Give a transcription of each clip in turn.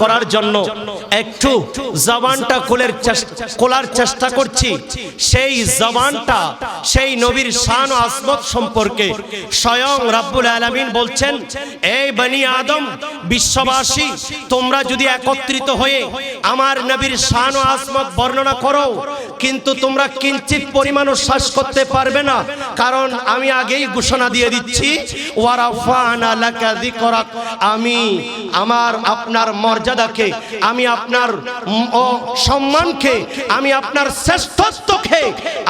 করার জন্য একটু জবানটা খোলের খোলার চেষ্টা করছি। সেই জবানটা, সেই নবীর শান ও আসমত সম্পর্কে স্বয়ং রাব্বুল আলামিন বলছেন এই বনি আদম, বিশ্ববাসী, তোমরা যদি একত্রিত হয়ে আমার নবীর শান ও আসমত বর্ণনা করো, কিন্তু তোমরা কিঞ্চিত পরিমাণও শ্বাস করতে পারবে না। কারণ আমি আগেই ঘোষণা দিয়ে দিচ্ছি ওয়ারাফানা আমি আমার, আপনার মর্যাদাকে, আমি আপনার সম্মানকে, আমি আপনার শ্রেষ্ঠত্বকে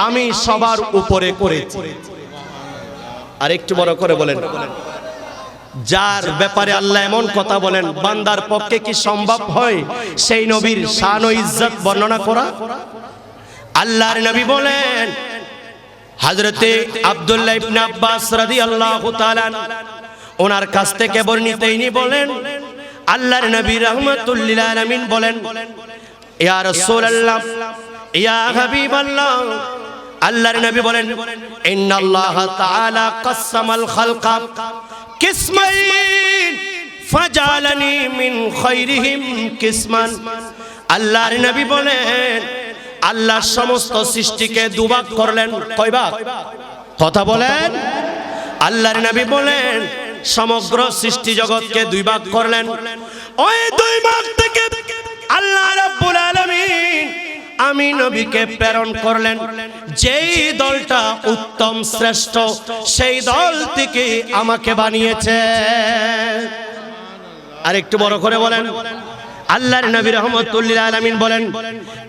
আমি সবার উপরে করেছি। আর একটু বড় করে বলেন, যার ব্যাপারে আল্লাহ এমন কথা বলেন, বান্দার পক্ষে কি সম্ভব হয় সেই নবীর শান ও ইজ্জত বর্ণনা করা? আল্লাহর নবী বলেন, হযরতে আব্দুল্লাহ ইবনে আব্বাস রাদিয়াল্লাহু তাআলা ওনার কাছ থেকে বর্ণিত ইনি বলেন আল্লাহর নবী রাহমাতুল্লিল আলামিন বলেন, ইয়া রসুল আল্লাহ ইয়া হাবিব আল্লাহ আল্লাহর নবী বলেন, ইন্নাল্লাহ তাআলা কাসসামাল খালকা, কিসমাইন ফাজালানি মিন খাইরিহিম কিসমান। আল্লাহর নবী বলেন, আল্লাহ সমস্ত সৃষ্টিকে দুভাগ করলেন। কয় ভাগ? কথা বলেন। আল্লাহর নবী বলেন সমগ্র সৃষ্টি জগৎকে দুই ভাগ করলেন। ওই দুই ভাগ থেকে আল্লাহ রাব্বুল আলামিন আমি নবীকে প্রেরণ করলেন। যেই দলটা উত্তম শ্রেষ্ঠ, সেই দল থেকে আমাকে বানিয়েছে। আর একটু বড় করে বলেন, আল্লাহর নবী রহমতুল্লিল আলামিন বলেন,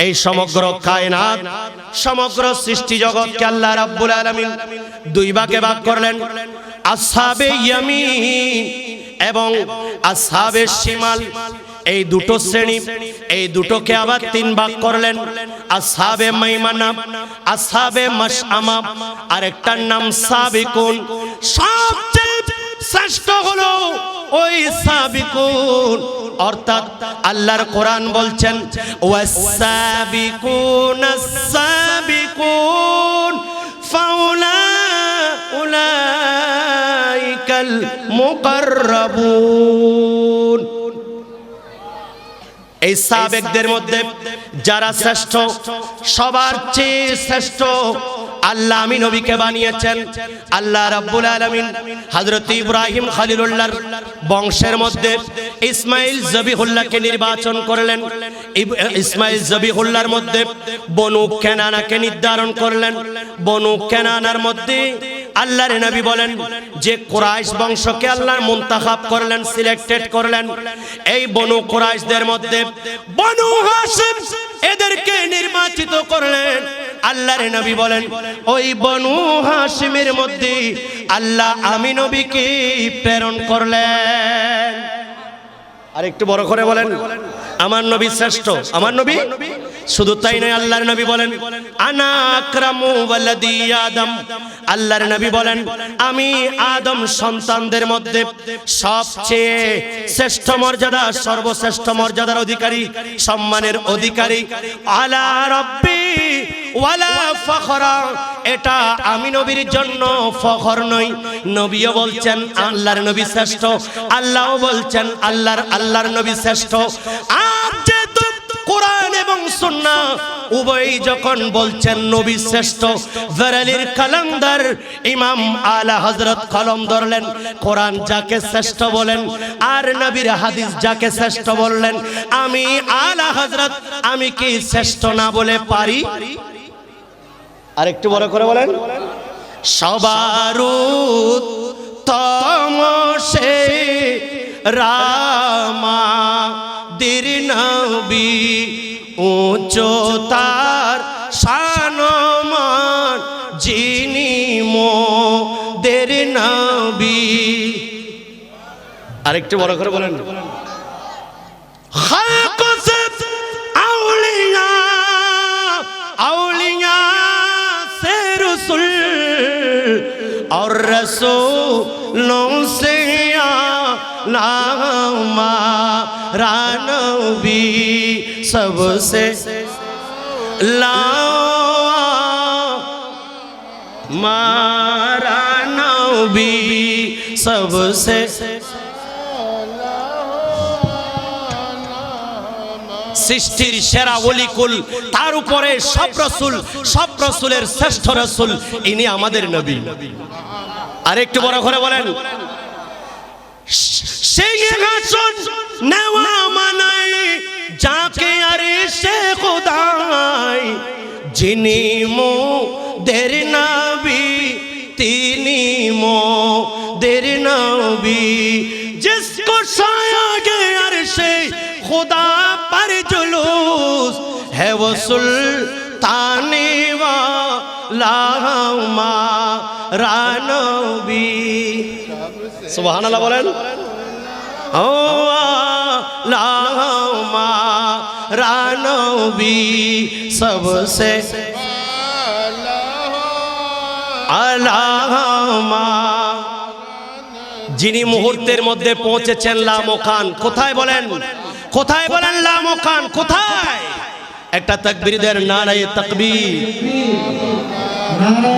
এই সমগ্র কায়নাত, সমগ্র সৃষ্টি জগৎকে আল্লাহ রাব্বুল আলামিন দুই ভাগে ভাগ করলেন। আসহাবে ইয়ামিন এবং আসহাবে শিমাল। এই দুটো শ্রেণি এই দুটোকে আবার তিন ভাগ করলেন। আসহাবে মাইমানা আসহাবে মাশআমা। আরেকটার নাম সাবিকুন। সবচেয়ে শ্রেষ্ঠ হলো ওই সাবিকুন। অর্থাৎ আল্লাহর কোরআন বলছেন ওয়াসাবিকুন সাবিকুন ফাউলা উলাইকাল মুকাররাবুন। এই সাবেকদের মধ্যে যারা শ্রেষ্ঠ, সবার চেয়ে শ্রেষ্ঠ আল্লাহ আমি নবীকে বানিয়েছেন। আল্লাহ রাব্বুল আলামিন হযরত ইব্রাহিম খলিলুল্লাহর বংশের মধ্যে ইসমাইল জবিহুল্লাহকে নির্বাচন করলেন। ইসমাইল জবিহুল্লাহর মধ্যে বনু কেনানাকে নির্ধারণ করলেন। বনু কেনানার মধ্যে আল্লাহর নবী বলেন যে কুরাইশ বংশকে আল্লাহর মুনতাখাব করলেন সিলেক্টেড করলেন। এই বনু কুরাইশদের মধ্যে বনু হাশিম এদেরকে নির্বাচিত করলেন। আল্লাহর নবী বলেন, ওই বনু হাশিমের মধ্যে আল্লাহ আমি নবীকে প্রেরণ করলেন। আর একটু বড় করে বলেন, আমার নবী শ্রেষ্ঠ, আমার নবী শুধু তাই নয়, আল্লাহর নবী বলেন আদম। আল্লাহর নবী বলেন, আমি আদম সন্তানদের মধ্যে সবচেয়ে শ্রেষ্ঠ মর্যাদা, সর্বশ্রেষ্ঠ মর্যাদার অধিকারী, সম্মানের অধিকারী, আলা রব্বি ওয়ালা ফখরা। এটা আমি নবীর জন্য ফখর নই। নবীও বলছেন, আল্লাহর নবী শ্রেষ্ঠ। আল্লাহও বলছেন, আল্লাহর আল্লাহর নবী শ্রেষ্ঠ। আর কোরআন এবং সুন্নাহ উভয়ই যখন বলছেন নবী শ্রেষ্ঠ, ভেরালির কালামদার ইমাম আলা হজরত কলম ধরলেন, কোরআন যাকে শ্রেষ্ঠ বলেন আর নবীর হাদিস যাকে শ্রেষ্ঠ বললেন, আমি আলা হজরত আমি কি শ্রেষ্ঠ না বলে পারি? আর একটু বড় করে বলেন। সবার তমসে রামা আব্দির নবি ও চোতার সানমান যিনি মোদের নবি। আরেকটু বড় করে বলেন। রসো رسولوں سے آ रानवी सबसे लाओ। मारा नवी সৃষ্টির সেরা অলিকুল, তার উপরে সব রসুল, সব রসুলের শ্রেষ্ঠ রসুল, ইনি আমাদের নবী। আর একটু বড় করে বলেন সিংহাসন নেওয়া মানাই যাকে আরে সে খোদাই যিনি মো দের নবী তিনি মো দের নবী जिसको साया अरशे खुदा पर जुलूस है वो सुल्तान वाला हमारा नबी সুবহান আল্লাহ বলেন রানবী সবসে আলামা যিনি মুহূর্তের মধ্যে পৌঁছেছেন লামোখান কোথায় বলেন? কোথায় বলেন লামোখান? কোথায়? একটা তাকবীরদের নারায়ে তাকবীর। নারে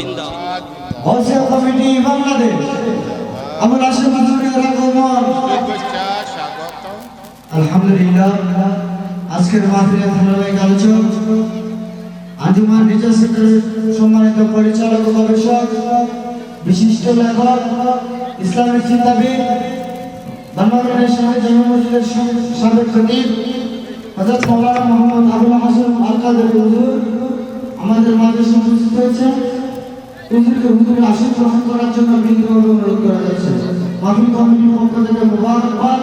জিন্দা। হোসিয়া কমিটি বাংলাদেশ। আমার আশীর্বাদ রহমান আলহামদুলিল্লাহ। আজকের মাহফিলে ধারাবাহিক আলোচক আঞ্জুমান রিজার্ভ সেন্টারের সম্মানিত পরিচালক গবেষক বিশিষ্ট লেখক ইসলামিক চিন্তাবিদ বাংলাদেশের সাবেক জামা মসজিদের সাবেক খতিব হযরত মাওলানা মোহাম্মদ আবুল হাসান আল কাদের হুজুর, আমাদের মাঝে উপস্থিত হয়েছে। হুজুরকে হুজুরের আসন গ্রহণ করার জন্য বিনীতভাবে অনুরোধ করা যাচ্ছে। মাহফিল কমিটির পক্ষ থেকে মোবারকবাদ।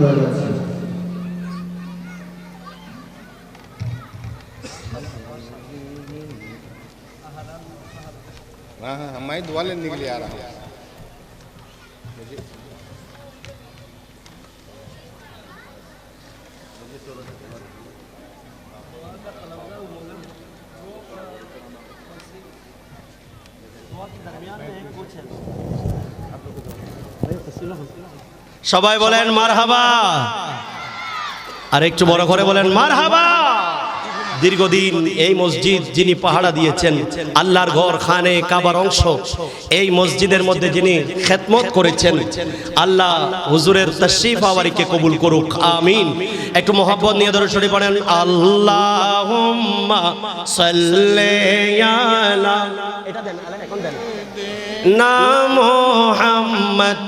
the সবাই বলেন মার হাবা আর একটু বড় করে বলেন মার হাবা দীর্ঘদিন এই মসজিদ যিনি পাহাড়া দিয়েছেন আল্লাহর ঘর খানে কাবার অংশ এই মসজিদের মধ্যে যিনি খেদমত করেছেন আল্লাহ হুজুরের তশরিফ আওয়ারিকে কবুল করুক আমিন। একটু মোহাব্বত নিয়ে ধরে শুনে পড়েন আল্লাহ এটা দেন এখন দেন। না মোহাম্মদ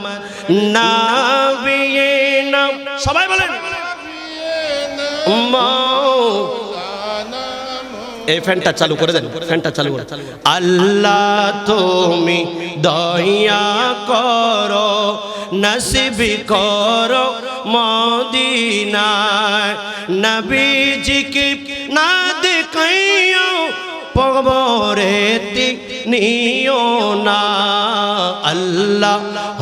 নাবিয়িনা সবাই বলেন। এই ফ্যানটা চালু করে দেন, ফ্যানটা চালু করে আল্লাহ তুমি দয়া করো, নসিবি করো মদিনায়। নবীজিকে না দেখাইও পবরেতে নিও না। আল্লাহ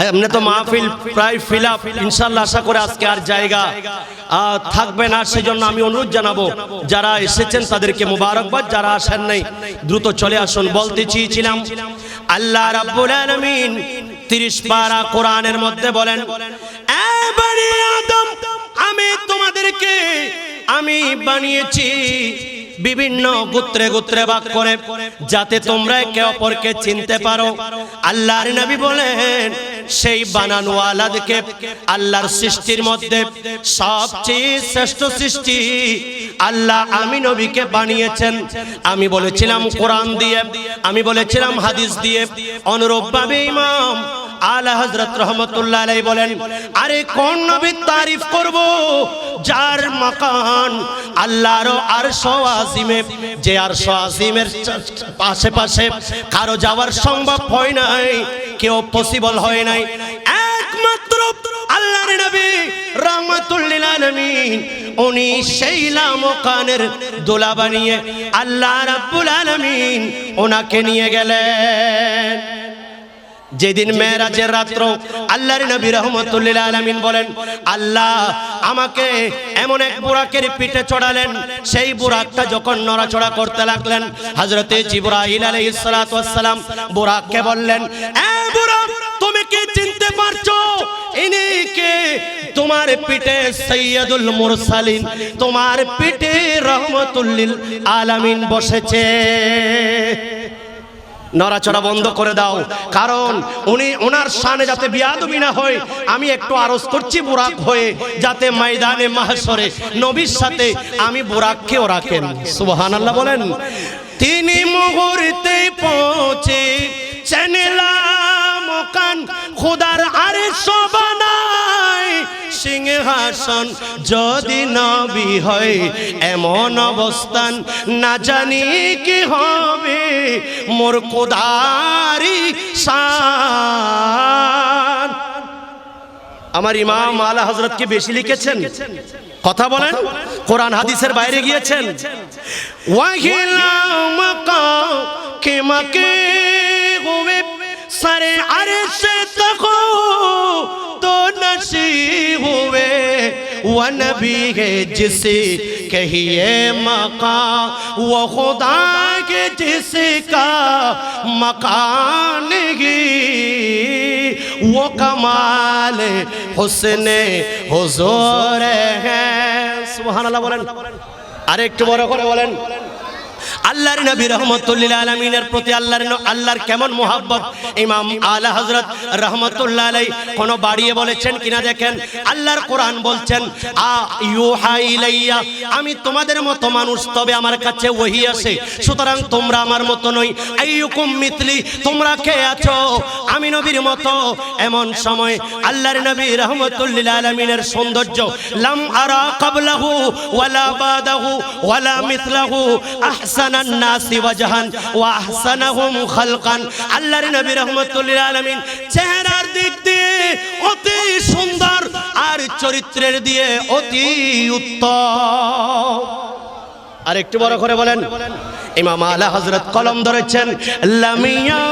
আপনি তো মাহফিল প্রায় ফিল আপ ইনশাল্লাহ আশা করে আজকে আর জায়গা থাকবে না, সেজন্য আমি অনুরোধ জানাব, যারা এসেছেন তাদেরকে মুবারকবাদ, যারা আসেন নাই, দ্রুত চলে আসুন, বলতে চেয়েছিলাম, আল্লাহ রাব্বুল আলামিন 30 পারা কোরআনের মধ্যে বলেন আদম, আমি তোমাদেরকে, আমি বানিয়েছি বিভিন্ন গোত্রে গোত্রে ভাগ করে, যাতে তোমরা একে অপরকে চিনতে পারো। আল্লাহর নবী বলেন সেই বানানো আলাদকে আল্লাহর সৃষ্টির মধ্যে সবচেয়ে শ্রেষ্ঠ সৃষ্টি আল্লাহ আমি নবীকে বানিয়েছেন। আমি বলেছিলাম কোরআন দিয়ে, আমি বলেছিলাম হাদিস দিয়ে। অনুরূপভাবে ইমাম আলা হজরত রহমতুল্লাহ আলাই বলেন, আরে কোন নবীর তারিফ করব? যার মাকান আল্লাহর আরশ আজিমে, যে আরশ আজিমের পাশে পাশে কারও যাওয়ার সম্ভব হয় নাই, কেউ পসিবল হয় নাই। একমাত্র আল্লাহর নবী রহমাতুল লিল আলামিন, উনি সেই লামকানের দোলা বানিয়ে আল্লাহ রাব্বুল আলামিন ওনাকে নিয়ে গেলেন। যেদিন মেয়েরাজের রাত্র আল্লাহর নবী রহমতুল্লিল আলমিন বলেন আল্লাহ আমাকে এমন এক বুরাকের পিঠে চড়ালেন সেই বুরাকটা যখন নড়াচড়া করতে লাগলেন হজরতে জিবরাইল সালাতু ওয়াস সালাম বুরাককে বললেন তুমি কি চিনতে পারছ? ইনি কে? তোমার পিঠে সৈয়দুল মুরসালিন তোমার পিঠে রহমতুল্লিল আলামিন বসেছে। নড়াচড়া বন্ধ করে দাও। কারণ উনি ওনার সানে যাতে বিয়াদবি না হয়, আমি একটু আরজ করছি বুরাক হয়ে, যাতে ময়দানে মাহসরে নবীর সাথে আমি বুরাককেও রাখেন সুবহানাল্লাহ বলেন। তিনি মুহূর্তে পৌঁছে চেনেলাম কান খোদার আরে শোভনায় সিংহাসন যদি নবী হয়, এমন অবস্থান না জানি কি হবে। মোর কোদারি আমার ইমাম আলা হজরত কি বেশি লিখেছেন। কথা বলেন, কোরআন হাদিসের বাইরে গিয়েছেন। কে মাকে হুয়ে, সারে আরশে তকো তো নশি हुए वो नबी है जिसे कहिए मका वो खुदा के जिसका मकान ही वो कमाल हुस्न हुजूर है সুবহান আল্লাহ বলেন আর একটু বড় করে বলেন আল্লাহর নবী রহমতুল্লিল আলমিনের প্রতি আল্লাহর আল্লাহর কেমন মোহাব্বত? ইমাম আলা হজরত রহমতুল্লাহ আলাই কোন বাড়িয়ে বলেছেন কিনা দেখেন? আল্লাহর কোরআন বলছেন, আ আমি তোমাদের মতো মানুষ, তবে আমার কাছে ওহি আসে সুতরাং তোমরা আমার মতো নই। আইয়ুকুম মিতলি তোমরা কে আছো? আমি নবীর মতো। এমন সময় আল্লাহর নবী রহমতুল্লিল আলমিনের সৌন্দর্য, লাম আরা কাবলাহু, ওয়ালা বাদাহু, ওয়ালা মিথলাহু আহসানান নাসি ওয়াজহান ওয়া আহসানাহুম খালকান। আল্লাহর নবী আলামিন চেহারার দিক দিয়ে অতি সুন্দর আর চরিত্রের দিয়ে অতি উত্তম। আর একটু বড় করে বলেন, ইমাম আলা হযরত কলম ধরেছেন, লামিয়া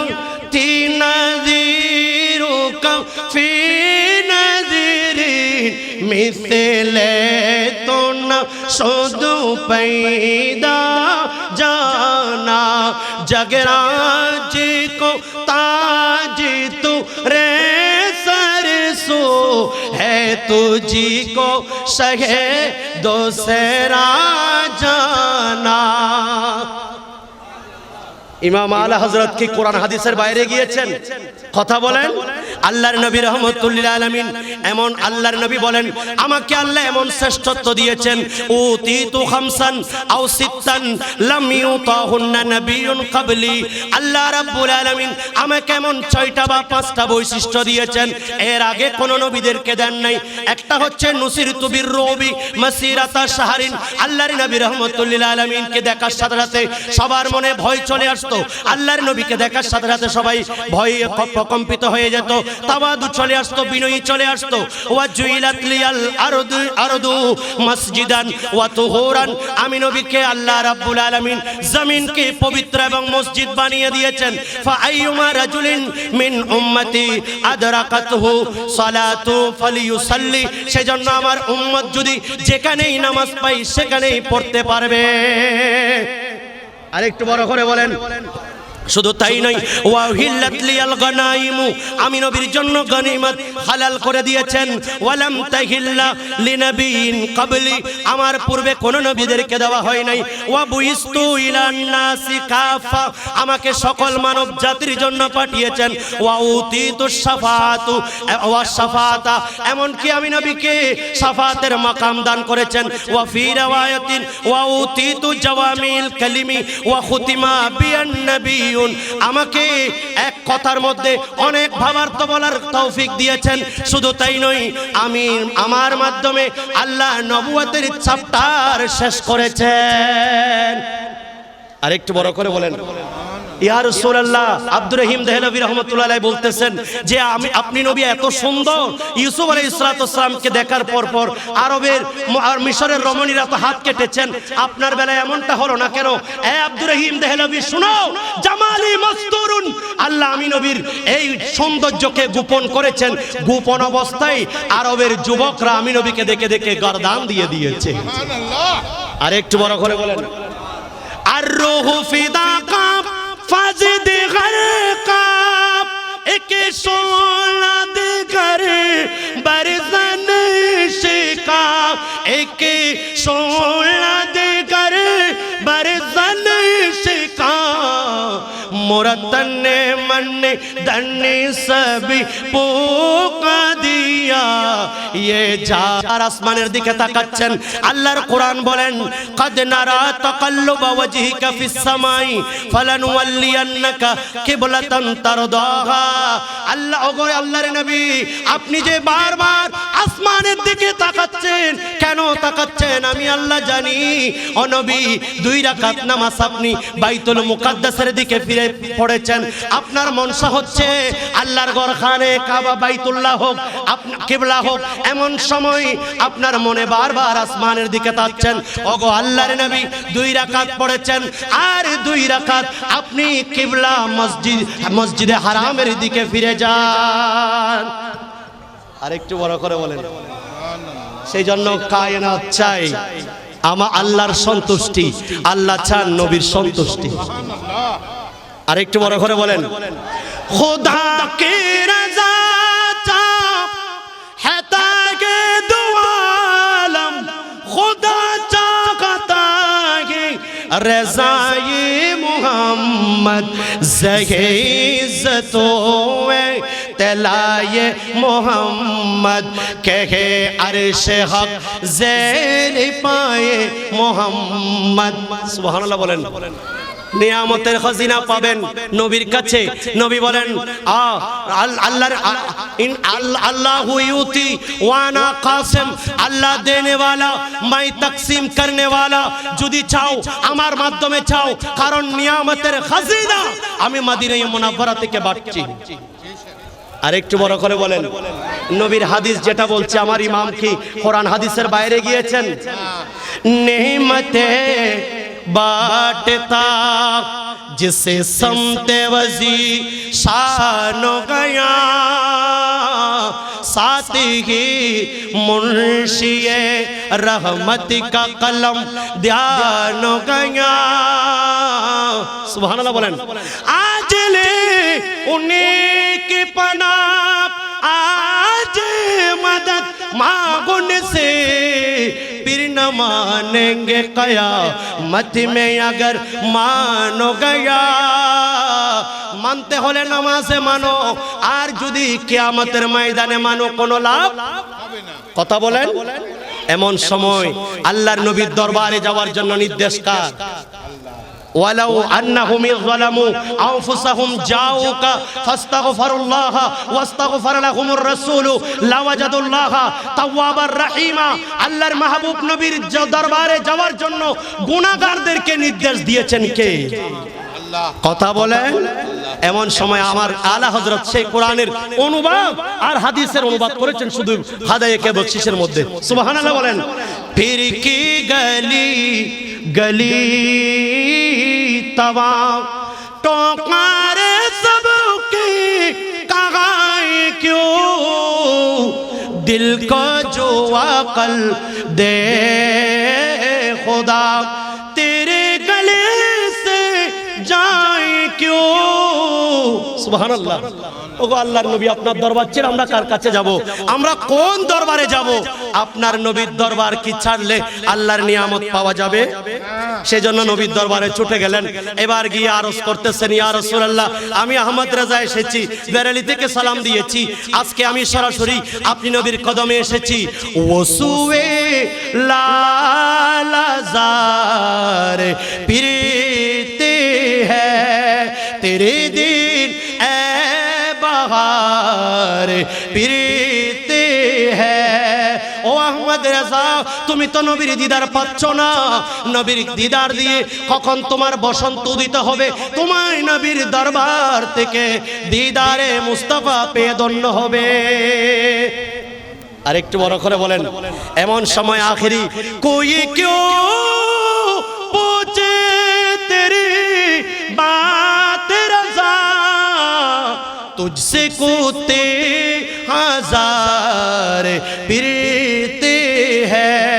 তিনাজিরুকা ফি নাজিরিন মিসলে তো না শুধু जगराज को ताज तू रे सरसो है तुझी को सहे दोसरा जाना ইমাম আলা হজরত কি কোরআন হাদিসের বাইরে গিয়েছেন কথা বলেন আল্লাহর নবী রহমতুল্লিল আলমিন, এমন আল্লাহর নবী বলেন, আমাকে আল্লাহ এমন শ্রেষ্ঠত্ব দিয়েছেন ও তি তিতু খামসান আও সিত্তান লাম ইউতাহুন্না নাবিয়ুন ক্বাবলি আল্লাহ রাব্বুল আলামিন আমাকে এমন ছয়টা বা পাঁচটা বৈশিষ্ট্য দিয়েছেন, এর আগে কোন নবীদেরকে দেন নাই। একটা হচ্ছে নুসির তুবির রবি মাসিরাতা শাহরিন। আল্লাহর নবী রহমতুল্লিল আলমিনকে দেখার সাথে সাথে সবার মনে ভয় চলে আসতো। আল্লাহর নবীকে দেখার সাথে সাথে সবাই ভয়ে প্রকম্পিত হয়ে যেত। তাওয়াদু চলে আসতো, বিনয়ী চলে আসতো। ওয়া জুইলাত লিয়াল আরদু আরদু মসজিদান, ওয়া তুহুরান। আমি নবীকে আল্লাহ রাব্বুল আলামিন জমিনকে পবিত্র এবং মসজিদ বানিয়ে দিয়েছেন। ফা আইয়ুমা রাজুলিন মিন উম্মতি আদরাকাতহু সালাতু ফালিয়ুসাল্লি। সেজন্য আমার উম্মত যদি যেখানেই নামাজ পাই সেখানেই পড়তে পারবে। আরেকটু বড় করে বলেন। শুধু তাই নয় ওয়াহিল্লাত লিয়াল গানাইমু আমি নবীর জন্য গনিমত হালাল করে দিয়েছেন। ওয়ালাম তাহিল্লা লিনাবিয়িন ক্বাবলি আমার পূর্বে কোন নবীদেরকে দেওয়া হয় নাই। ওয়া বুইস্তু ইলান নাসি কাফা আমাকে সকল মানব জাতির জন্য পাঠিয়েছেন। ওয়া উতিতু শাফাআতু ওয়া শাফাআতা এমন কি আমি নবীকে শাফাতের মাকাম দান করেছেন। ওয়া ফি রাওয়ায়াতিন ওয়া উতিতু জাওয়ামিল কালিমি ওয়া খুতিমা বিয়ান নবিয়ুন আমাকে এক কথার মধ্যে অনেক ভাবার্থ বলার তৌফিক দিয়েছেন। শুধু তাই নয়, আমি আমার মাধ্যমে আল্লাহ নবুয়াতের চাপটার শেষ করেছেন। আরেকটু বড় করে বলেন। ইয়া রাসূলুল্লাহ আব্দুর রহিম দেহলভী রহমতুল্লাহ বলতেছেন যে আমি আপনি নবী এত সুন্দর। ইউসুফ আলাইহিস সালামকে দেখার পর পর আরবের আর মিশরের রমণীরা তো হাত কেটেছেন। আপনার বেলায় এমনটা হলো না কেন? এ আব্দুর রহিম দেহলভী শুনো জামালি মাস্তুরুন। আল্লাহ আমি নবীর এই সৌন্দর্যকে গোপন করেছেন। গোপন অবস্থায় আরবের যুবকরা আমি নবীকে দেখে দেখে গরদান দিয়ে দিয়েছে। আর একটু বড় করে বলেন। আর রুহু ফিদা কাপ ফাজিদ গরকাপ একে সোনা দে করে বরজন শিকা। একে সোনা দে করে বরজন শিকা। মোরা তন্নে মন্নে দন্নে সবই পোকা আসমানের দিকে তাকাচ্ছেন, আল্লাহর কোরআন বলেন, কদ নারা সামাই আল্লাহ ওগো আল্লাহর নবী, আপনি যে বারবার আসমানের দিকে তাকাচ্ছেন, কেন তাকাচ্ছেন আমি আল্লাহ জানি। ও নবী, দুই রাকাত নামাজ আপনি বাইতুল মুকাদ্দাসের দিকে ফিরে পড়েছেন। আপনার মনসা হচ্ছে আল্লাহর গরখানে কাবা বাইতুল্লাহ হোক কিবলা হোক, এমন সময় আপনার মনে বারবার আসমানের দিকে তাচ্ছেন। ওগো আল্লাহর নবী দুই রাকাত পড়েছেন, আর দুই রাকাত আপনি কিবলা মসজিদ, মসজিদে হারামের দিকে ফিরে যান। আরেকটু বড় করে বলেন। সেই জন্য কায়নাত চাই। আমা আল্লাহর সন্তুষ্টি, আল্লাহ চান নবীর সন্তুষ্টি। আর একটু বড় করে বলেন। খোদা কে رضائی محمد زہ عزت تلائی محمد کہے عرش حق زیر پائے محمد سبحان اللہ بولیں নিয়ামতের খজিনা পাবেন নবীর কাছে। নবী বলেন আল্লাহর আল্লাহ ইউতি ওয়ানা কাসেম, আল্লাহ দেনে ওয়ালা মাই তাকসিম করনে ওয়ালা যদি চাও, আমার মাধ্যমে চাও, কারণ নিয়ামতের খজিনা আমি মদিনায় মুনাফফরা থেকে বাঁচছি। আর একটু বড় করে বলেন, নবীর হাদিস যেটা বলছে, আমার ইমাম কি কোরআন হাদিসের বাইরে গিয়েছেন? নেহিমতে باٹتا جسے سمت وزی شانو گیا۔ ساتھ ہی منشی رحمت کا قلم دیانو گیا۔ سبحان اللہ بولین آج لے انہی کی پناہ، آج مدد ماغن سے۔ न मानेंगे कया मत में अगर मानो गया মানতে হলে নামাজে মানো আর যদি কিয়ামতের ময়দানে মানো কোনো লাভ কথা বলেন এমন সময় আল্লাহর নবীর দরবারে যাওয়ার জন্য নির্দেশ কার ولو أنهم إذ ظلموا أنفسهم جاءوك فاستغفروا الله واستغفر لهم الرسول لوجدوا الله توابا رحيما আল্লাহর মাহবুব নবীর জ- দরবারে যাওয়ার জন্য গুনাহগারদেরকে নির্দেশ দিয়েছেন কে কথা বলে এমন সময় আমার আলা হজরত সেই কোরআনের অনুবাদ আর হাদিসের অনুবাদ করেছেন শুধু হাদায়ে বকশিসের মধ্যে সুবহানাল্লাহ বলেন ফির কি গলি গলি طواف ٹوکار سب کی کہاں کیوں؟ دل کو جو عقل دے خدا۔ সুবহান আল্লাহ ওগো আল্লাহর নবী, আপনার দরবার ছেড়ে আমরা কার কাছে যাব? আমরা কোন দরবারে যাব? আপনার নবীর দরবার কি ছাড়লে আল্লাহর নিয়ামত পাওয়া যাবে? সেজন্য নবীর দরবারে ছুটে গেলেন। এবার গিয়ে আরজ করতেছেন, ইয়া রাসূলুল্লাহ, আমি আহমদ রাজা এসেছি, বেরালি থেকে সালাম দিয়েছি। আজকে আমি সরাসরি আপনি নবীর কদমে এসেছি। ওসুয়ে লালাজার পিরতে হ্যাঁ তেরে দিন বাহার পিরিতে হ্যাঁ। ও আহমদ রেজা, তুমি তো নবীর দিদার পাচ্ছ না। নবীর দিদার দিয়ে কখন তোমার বসন্ত উদিত হবে? তোমার নবীর দরবার থেকে দিদারে মুস্তফা পেয়ে ধন্য হবে। আর একটু বড় করে বলেন, এমন সময় আখেরি, কই কেউ পৌঁছে তেরি বা तुझसे कोते हजार फिरते हैं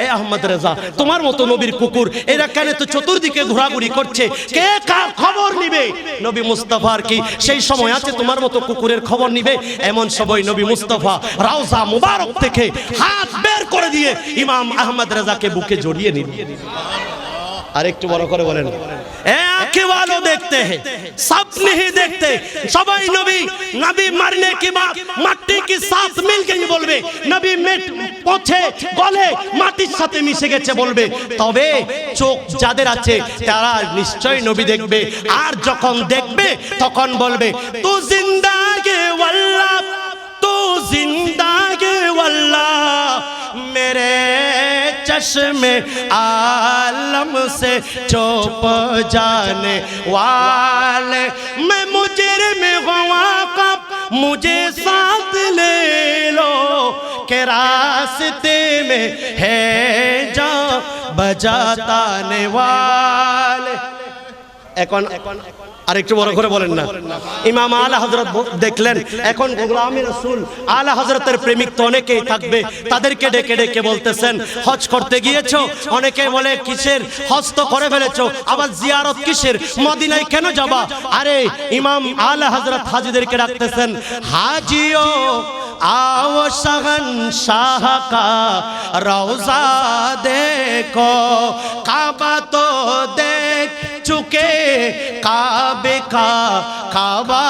এ আহমদ রেজা তোমার মতো নবীর কুকুর এরা কেন তো চতুর্দিকে ঘোরাঘুরি করছে কে কার খবর নিবে নবী মুস্তাফার কি সেই সময় আছে তোমার মতো কুকুরের খবর নিবে এমন সময় নবী মুস্তাফা রাউজা মুবারক থেকে হাত বের করে দিয়ে ইমাম আহমদ রেজাকে বুকে জড়িয়ে নিল আর একটু বড় করে বলেন একে वालों देखते हैं सब नहीं देखते সবাই নবী নবী মারনে কি বাত মাটি কি সাথ মিল গই বলবে নবী মেট পথে গলে মাটির সাথে মিশে গেছে বলবে তবে চোখ যাদের আছে তারা নিশ্চয় নবী দেখবে আর যখন দেখবে তখন বলবে তু জিন্দাগে ওয়াল্লাহ তু জিন্দাগে ওয়াল্লাহ मेरे چشم عالم سے چوپ جانے والے۔ میں مجرم ہوں کب مجھے ساتھ لے لو۔ کہ راستے میں ہے جاں بجاتانے والے۔ এখন আরেকটু বড় করে বলেন না ইমাম আলা হজরত দেখলেন এখন গোলামী রসুল আলা হজরতের প্রেমিক তো অনেকেই থাকবে তাদেরকে ডেকে ডেকে বলতেছেন হজ করতে গিয়েছো অনেকে বলে কিসের হজ তো করে ফেলেছো আবার জিয়ারত কিসের মদিনায় কেন যাবা আরে ইমাম আলা হজরত হাজিদেরকে ডাকতেছেন হাজিও आओ शगन शाह का रोजा देखो काबा तो देख चुके काबे का काबा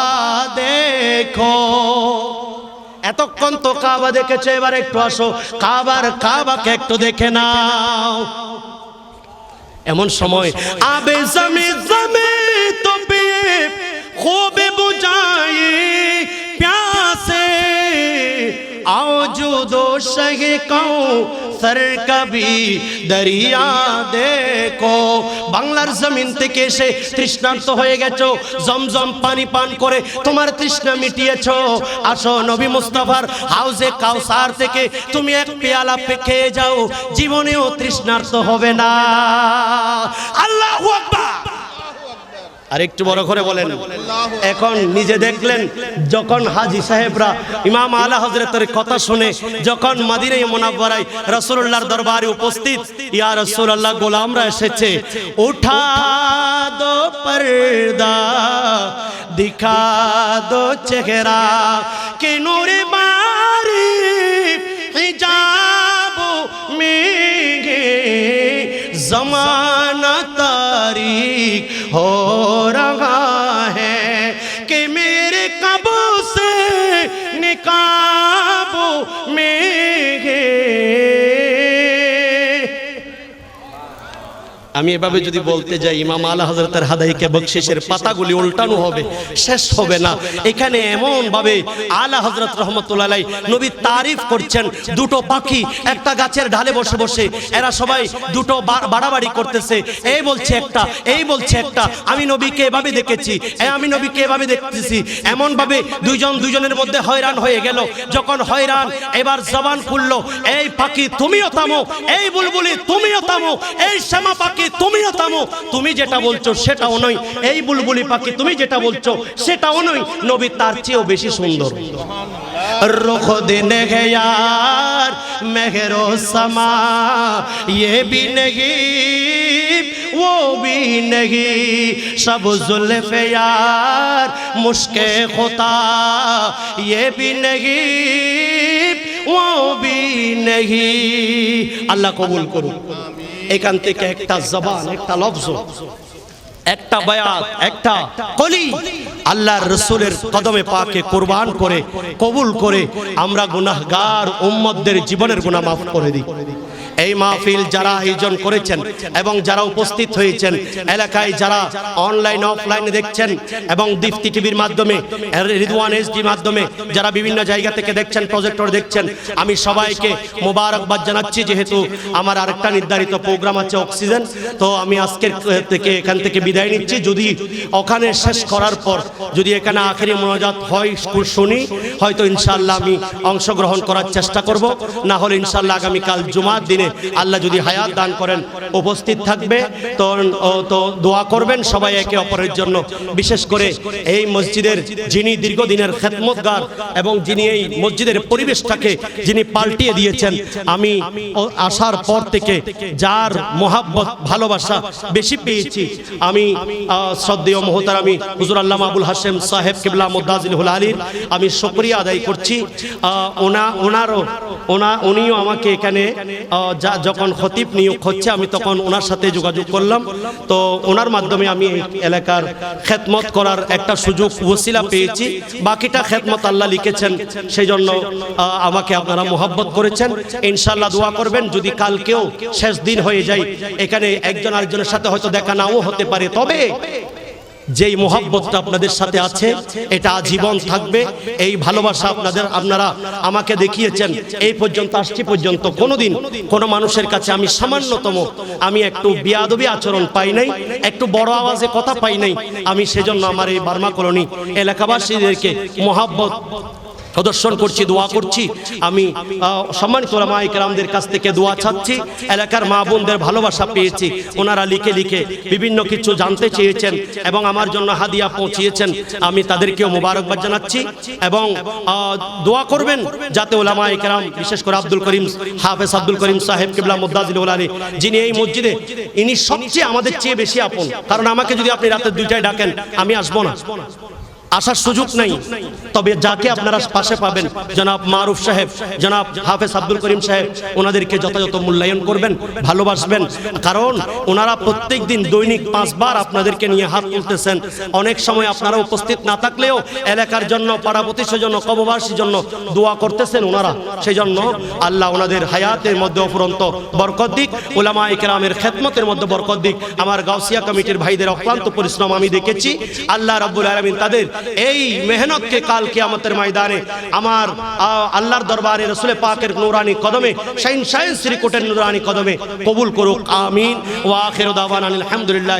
देखो এতক্ষণ তো কাবা দেখেছো এবার একটু আসো কাবার কাবাকে একটু দেখে নাও এমন সময় আবে জমে জমে তো পিয়ে খুবে বুঝাই प्यासे आओ जो दो शहे कहो সর কবি দরিয়া দেখো বাংলার জমিন থেকে এসে তৃষ্ণার্ত হয়ে গেছো জমজম পানি পান করে তোমার তৃষ্ণা মিটিয়েছো আসো নবী মুস্তাফার হাউজে কাউসার থেকে তুমি এক পেয়ালা পে খেয়ে যাও জীবনেও তৃষ্ণার্ত হবে না আল্লাহু আকবার আরেকটু বড় করে বলেন। এখন নিজে দেখলেন যখন হাজি সাহেবরা ইমাম আলা হজরতের কথা শুনে যখন মাদিনে মোনাব্বরায় রসুল্লাহর দরবারে উপস্থিত ইয়া রসুল্লাহ গোলামরা এসেছে উঠা দো পর্দা দিখা দো চেহারা কে নূরে মারি হিজাব মেঘে জমানা তারিখ হো আমি এভাবে যদি বলতে যাই, ইমাম আলা হজরতের হাদাইকে বকশিসের পাতাগুলি উল্টানো হবে, শেষ হবে না। এখানে এমন ভাবে আলা হজরত রহমতুল্লাহ নবী তারিফ করছেন, দুটো পাখি একটা গাছের ঢালে বসে বসে, এরা সবাই দুটো বাড়াবাড়ি করতেছে, এই বলছে একটা, এই বলছে একটা, আমি নবীকে এভাবে দেখেছি আমি নবীকে এভাবে দেখতেছি। এমন ভাবে দুইজন দুজনের মধ্যে হয়রান হয়ে গেল, যখন হয়রান এবার জবান খুললো, এই পাখি তুমিও থামো, এই বুলবুলি তুমিও থামো, এই শ্যামা পাখি তুমিও থামো তুমি যেটা বলছো সেটাও নয় এই বুলবুলি পাখি তুমি যেটা বলছো সেটাও নয় নবী তার চেয়েও বেশি সুন্দর रुख दिन है यार मेहरो समा ये भी नहीं वो भी नहीं सब जुल्फ यार मुश्के खुदा ये भी नहीं वो भी नहीं আল্লাহ কবুল করুন এখান থেকে একটা জবান, একটা লফজ, একটা বায়াত, একটা কলি। আল্লাহর রসুলের কদমে পাকে কোরবান করে, কবুল করে আমরা গুনাহগার উম্মতদের জীবনের গুনাহ মাফ করে দিই। এই মাহফিল যারা আয়োজন করেছেন এবং যারা উপস্থিত হয়েছেন, এলাকায় যারা অনলাইন অফলাইনে দেখছেন এবং দীপ্তি টিভির মাধ্যমে, রিদওয়ান এসডির মাধ্যমে যারা বিভিন্ন জায়গা থেকে দেখছেন প্রজেক্টর দেখছেন, আমি সবাইকে মোবারকবাদ জানাচ্ছি যেহেতু আমার আরেকটা নির্ধারিত প্রোগ্রাম আছে অক্সিজেন তো আমি আজকের থেকে এখান থেকে বিদায় নিচ্ছি। যদি ওখানে শেষ করার পর যদি এখানে আখেরি মোনাজাত হয় শুনি, হয়তো ইনশাল্লাহ আমি অংশগ্রহণ করার চেষ্টা করব। না হলে ইনশাআল্লাহ আগামীকাল জুমার দিনে আল্লাহ যদি হায়াত দান করেন, উপস্থিত থাকবে তো তো দোয়া করবেন সবাই একে অপরের জন্য। বিশেষ করে এই মসজিদের যিনি দীর্ঘদিনের খেদমতগার এবং যিনি এই মসজিদের পরিবেশটাকে যিনি পাল্টিয়ে দিয়েছেন, আমি আসার পর থেকে যার মোহাব্বত, ভালোবাসা বেশি পেয়েছি, আমি শ্রদ্ধেয় মহতার আমি হুজুর আল্লাহ আবুল হাসেম সাহেব কিবলা মুদাজিল হুল আলীর, আমি শুক্রিয়া আদায় করছি। ওনা, ওনারও, ওনা, উনিও আমাকে এখানে যা- যখন খতিব নিয়োগ হচ্ছে, আমি তখন ওনার সাথে যোগাযোগ করলাম। তো ওনার মাধ্যমে আমি এলাকার খেদমত করার একটা সুযোগ, ওসিলা পেয়েছি। বাকিটা খেদমত আল্লাহ লিখেছেন সেই জন্য আমাকে আপনারা মোহাব্বত করেছেন। ইনশাল্লাহ দোয়া করবেন, যদি কালকেও শেষ দিন হয়ে যায়, এখানে একজন আরেকজনের সাথে হয়তো দেখা নাও হতে পারে। তবে যেই মোহাব্বতটা আপনাদের সাথে আছে, এটা আজীবন থাকবে। এই ভালোবাসা আপনাদের, আপনারা আমাকে দেখিয়েছেন। এই পর্যন্ত, আসছি পর্যন্ত। কোনোদিন কোনো মানুষের কাছে আমি সামান্যতম, আমি একটু বিয়াদবি আচরণ পাই নাই, একটু বড় আওয়াজে কথা পাই নাই। আমি সেজন্য আমার এই বার্মা কলোনি এলাকাবাসীদেরকে মোহাব্বত প্রদর্শন করছি দোয়া করছি আমি সম্মানিত ওলামায়ে কেরামদের কাছ থেকে দোয়া চাচ্ছি। এলাকার মা বোনদের ভালোবাসা পেয়েছি। ওনারা লিখে লিখে বিভিন্ন কিছু জানতে চেয়েছেন এবং আমার জন্য হাদিয়া পৌঁছিয়েছেন। আমি তাদেরকেও মোবারকবাদ জানাচ্ছি এবং দোয়া করবেন যাতে ওলামায়ে কেরাম বিশেষ করে আব্দুল করিম হাফেজ আব্দুল করিম সাহেব কিবলা মুদাজিল ওলানি যিনি এই মসজিদে ইনি সবচেয়ে আমাদের চেয়ে বেশি আপন। কারণ আমাকে যদি আপনি রাতে দুইটায় ডাকেন আমি আসব না। আসার সুযোগ নাই। তবে যাকে আপনারা পাশে পাবেন জনাব মারুফ সাহেব জনাব হাফেজ আব্দুল করিম সাহেব ওনাদেরকে যথাযথ মূল্যায়ন করবেন ভালোবাসবেন। কারণ ওনারা প্রত্যেক দিন দৈনিক পাঁচবার আপনাদেরকে নিয়ে হাত তুলতেছেন। অনেক সময় আপনারা উপস্থিত না থাকলেও এলাকার জন্য পাড়া প্রতিষ্ঠার জন্য কববাসীর জন্য দোয়া করতেছেন ওনারা। সেই জন্য আল্লাহ ওনাদের হায়াতের মধ্যে অফুরন্ত বরকত দিক ওলামা ইকরামের খেদমতের মধ্যে বরকত দিক। আমার গাউসিয়া কমিটির ভাইদের অক্লান্ত পরিশ্রম আমি দেখেছি। আল্লাহ রাব্বুল আলামিন তাদের এই মেহনতকে কাল কিয়ামতের ময়দানে আমার আল্লাহর দরবারে রসুল পাকের নুরানি কদমে, শাইন শাইন শ্রী কোটের নুরানি কদমে কবুল করুক, আমিন। ওয়া আখিরু দাবান আলহামদুলিল্লাহ